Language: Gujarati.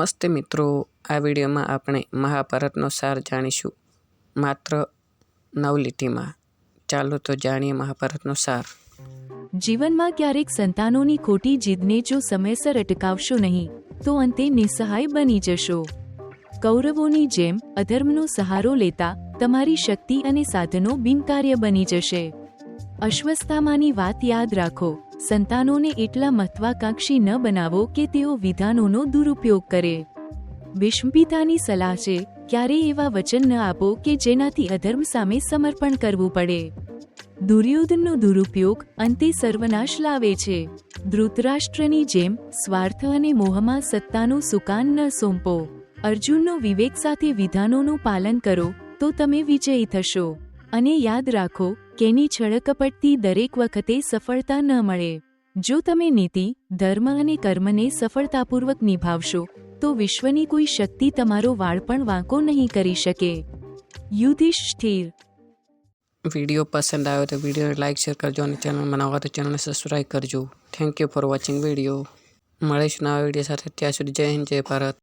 નમસ્તે મિત્રો, આ વિડીયોમાં આપણે મહાભારતનો સાર જાણીશું. માત્ર નવ લીટીમાં ચાલો તો જાણીએ મહાભારતનો સાર. જીવનમાં ક્યારેક સંતાનોની ખોટી જીદને જો સમયસર અટકાવશો નહીં, તો અંતે નિસહાય બની જશો. કૌરવોની જેમ અધર્મનો સહારો લેતા તમારી શક્તિ અને સાધનો બિનકાર્ય બની જશે. અશ્વસ્થામાની વાત યાદ રાખો. સંતાનોને એટલા મહત્વાકાંક્ષી ન બનાવો કે તેઓ વિધાનોનો દુરુપયોગ કરે. વિષ્મપિતાની સલાહ છે, ક્યારેય એવા વચન ન આપો કે જેનાથી અધર્મ સામે સમર્પણ કરવું પડે. દુર્યોધનનો દુરુપયોગ અંતે સર્વનાશ લાવે છે. ધૃતરાષ્ટ્રની જેમ, સ્વાર્થ અને મોહમાં સત્તાનું સુકાન ન સોંપો. અર્જુનનો વિવેક સાથે વિધાનોનું પાલન કરો, તો તમે વિજયી થશો. અને યાદ રાખો કેની છળકપટથી દરેક વખતે સફળતા ન મળે. જો તમે નીતિ, ધર્મ અને કર્મને સફળતાપૂર્વક નિભાવશો, તો વિશ્વની કોઈ શક્તિ તમારો વાળ પણ વાંકો નહીં કરી શકે. યુધિષ્ઠિર. વીડિયો પસંદ આવ્યો તો વિડીયોને લાઇક શેર કરજો અને ચેનલ બનાવવા તો ચેનલને સબસ્ક્રાઈબ કરજો. Thank you for watching video મળીશું નવા વીડિયો સાથે. ત્યાં સુધી જય હિન્દ, જય ભારત.